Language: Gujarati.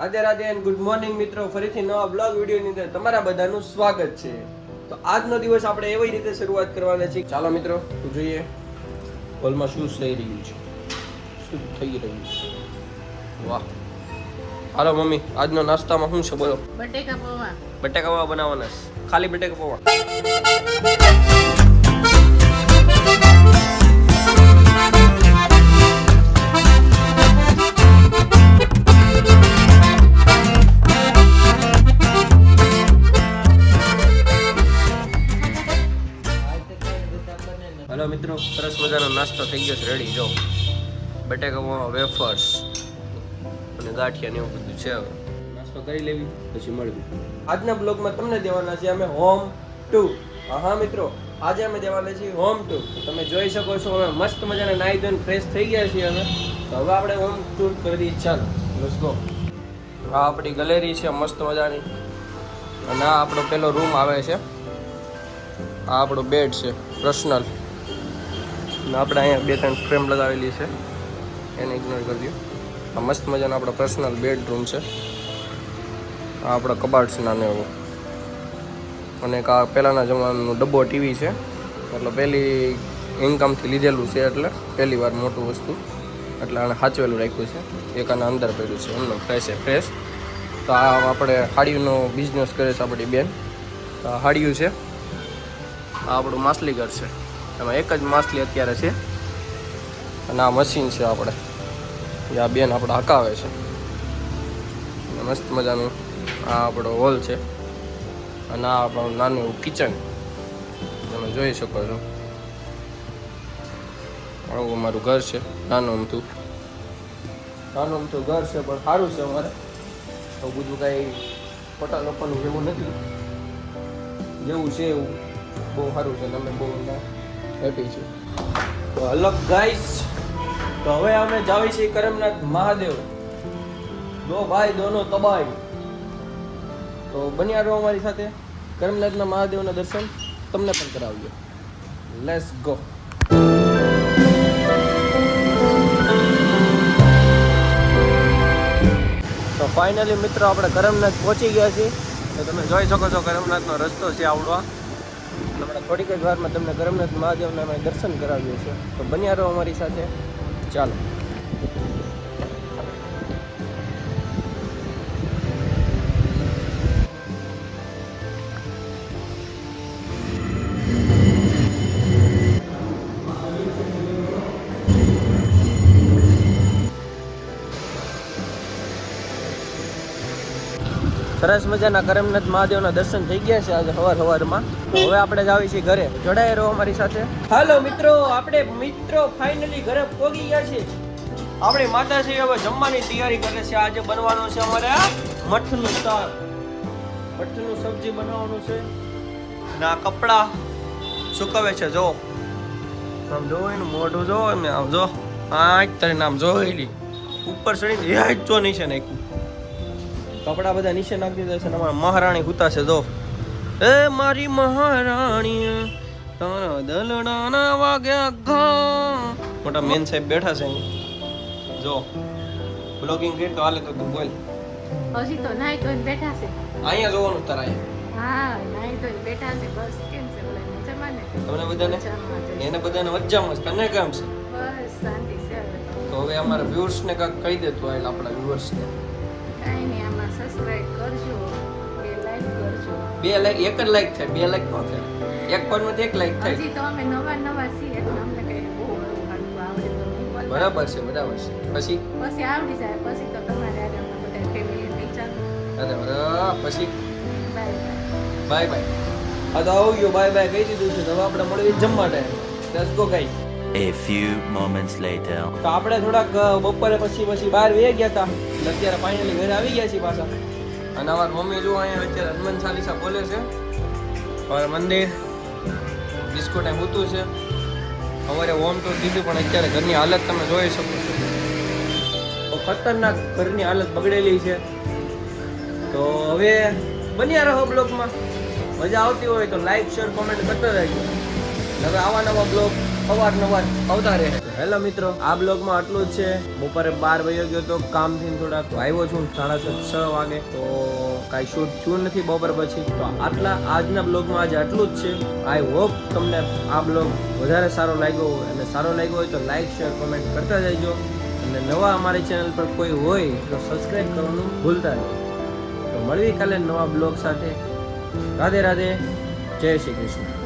Radhe Radhe and good morning મિત્રો. ફરીથી નવા બ્લોગ વિડીયોની અંદર તમારા બધાનું સ્વાગત છે. તો આજનો દિવસ આપણે એવી રીતે શરૂઆત કરવાના છે ચાલો મિત્રો જોઈએ હોલમાં શું થઈ રહ્યું છે. શું થઈ રહ્યું છે? વાહ. હાલો મમ્મી આજનો નાસ્તામાં શું છે બોલો. બટેકા પૌવા. બટેકા પૌવા બનાવવાના ખાલી બટેકા પૌવા. સરસ મજાનો નાસ્તો થઈ ગયો છે. રેડી જો. બટેકામાં વેફર્સ અને ગાંઠિયા ને એવું બધું છે હવે. નાસ્તો કરી લેવી, પછી મળવી આજના બ્લોગમાં તમને દેવાના છે અમે હોમ ટુ હા મિત્રો. આજે અમે દેવાના છીએ હોમ ટુ તમે જોઈ શકો છો, અમે મસ્ત મજાના નાહી ધોઈને ફ્રેશ થઈ ગયા છીએ અમે. તો હવે આપણે હોમ ટૂર કરી ચાલ લેટ્સ ગો આ આપણી ગેલેરી છે, મસ્ત મજાની. અને આ આપણો પેલો રૂમ આવે છે. આ આપણો બેડ છે પર્સનલ આપણે અહીંયા બે ત્રણ ફ્રેમ લગાવેલી છે. એને ઇગ્નોર કરી દો. આ મસ્ત મજાનો આપણો પર્સનલ બેડરૂમ છે. આ આપણો કબાટ છે નાનો એવો. અને આ પહેલાંના જમાનાનું ડબ્બો ટીવી છે. એટલે પહેલી ઇન્કમથી લીધેલું છે એટલે પહેલી વાર મોટું વસ્તુ. એટલે આને સાચવેલું રાખ્યું છે. એક આના અંદર પડ્યું છે. એમનું ફ્રેશ એ ફ્રેશ તો આ આપણે હાડીનો બિઝનેસ કરે છે આપણી બેન. તો હાડિયું છે. આ આપણું માછલી ઘર છે. એમાં એક જ માછલી અત્યારે છે. અને આ મશીન છે આપણે. એ આ બેન આપણે હકાવે છે. મસ્ત મજાનું આ આપણો હોલ છે. અને આ આપણું નાનું એવું કિચન તમે જોઈ શકો છો. આવું અમારું ઘર છે. નાનું અમથું. નાનું અમથું ઘર છે, પણ સારું છે અમારે. તો બીજું કાંઈ પટા લોકોનું જેવું નથી. જેવું છે એવું. બહુ સારું છે, તમે બહુ હેપી છું. તો હલો ગાઈસ તો હવે અમે જાવી છીએ કરમનાથ મહાદેવ. દો ભાઈ, દોનો તબાઈ. તો બન્યા રહો અમારી સાથે કરમનાથના મહાદેવના દર્શન. તમને પણ કરાવજો લેટ્સ ગો તો ફાઇનલી મિત્રો, આપણે કરમનાથ પહોંચી ગયા છીએ. તો તમે જોઈ શકો છો, કરમનાથનો રસ્તો છે આવડો આ. હમણાં થોડીક જ વારમાં તમને કરમનાથ મહાદેવના અમે દર્શન કરાવીએ છીએ. તો બન્યા રહો અમારી સાથે. ચાલો. સરસ મજાના કરમનાથ મહાદેવના દર્શન થઈ ગયા છે આજે સવાર સવારમાં હવે આપણે જ આવી છીએ ઘરે. જોડાય રહો અમારી સાથે. હાલો મિત્રો, આપણે મિત્રો ફાઇનલી ઘરે પહોંચી ગયા છે આપણી માતાશ્રી હવે જમવાની તૈયારી કરે છે. આજે બનવાનું છે અમારે મઠનું શાક. મઠનું સબ્જી બનાવવાનું છે. અને આ કપડાં સુકવે છે જો આમ જો એનું મોઢું જો એમ આમ જો. આ જ તારે નામ જોયેલી ઉપર ચડીને એ જ જો ને નાખ્યું કપડા બધા નીચે નાખી દીધા છે અમારા મહારાણી હુતા છે જો. એ મારી મહારાણી તારા દલડાના વાગ્યા ઘા. મોટા મેન સાહેબ બેઠા છે જો બ્લોગિંગ કરી તો હાલે તો તું બોલ. હજી તો નાઈ તો બેઠા છે. અહીંયા જોવાનું તારા હા નાઈ તો બેઠા છે. બસ કેમ છે બોલે મજામાં ને? તમને બધાને? એને બધાને વચ્ચામાં જ તને કેમ છે? બસ શાંતિ છે તો. તો હવે અમારા વ્યુઅર્સ ને કાંઈક કહી દે તું આપણા વ્યુઅર્સ ને. બે લાઈક એક જ લાઈક થાય બે લાઈક નો થાય. એક પણ માંથી એક લાઈક થાય. હજી તો અમે નવા નવા છીએ એટલે અમને કઈ બહુ હળવું હળવું આવડે તો નહીં બોલતા. બરાબર છે બરાબર છે. પછી? પછી આવડી જાય પછી તો તમારે આગળ અમે બધા ફેમિલી થઈ ચાલો અરે પછી? બાય બાય બાય તો આવું ગયો બાય બાય કહી દીધું છે. તો હવે આપણે મળવી જમવા time let's go guys A few moments later. તો આપણે થોડાક બપોરે પછી પછી બહાર વે ગયા હતા અત્યારે ફાઇનલી ઘરે આવી ગયા છીએ પાછા. અને અમારી મમ્મી જો અહીંયા અત્યારે હનુમાન ચાલીસા બોલે છે. અમારે મંદિર બિસ્કુટ એમ મૂતું છે. અમારે હોમ ટૂર દીધું, પણ અત્યારે ઘરની હાલત તમે જોઈ શકો છો. ખતરનાક ઘરની હાલત બગડેલી છે. તો હવે બન્યા રહો બ્લોગમાં. મજા આવતી હોય તો લાઈક શેર કોમેન્ટ કરતા રહેજો. અને હવે આવા નવા બ્લોગ અવારનવાર આવતા રહે હેલો મિત્રો, આ બ્લોગમાં આટલું જ છે. બપોરે બાર વાગ્યો ગયો તો કામથી થોડાક આવ્યો છું, સાડા છ છ વાગે. તો કાંઈ શૂટ થયું નથી બપોર પછી. તો આટલા આજના બ્લોગમાં આજે આટલું જ છે. આઈ હોપ તમને આ બ્લોગ વધારે સારો લાગ્યો હોય. અને સારો લાગ્યો હોય તો લાઈક શેર કોમેન્ટ કરતા જજો અને નવા અમારી ચેનલ પર કોઈ હોય તો સબસ્ક્રાઈબ કરવાનું ભૂલતા નહીં. તો મળવી કાલે નવા બ્લોગ સાથે. રાધે રાધે. જય શ્રી કૃષ્ણ.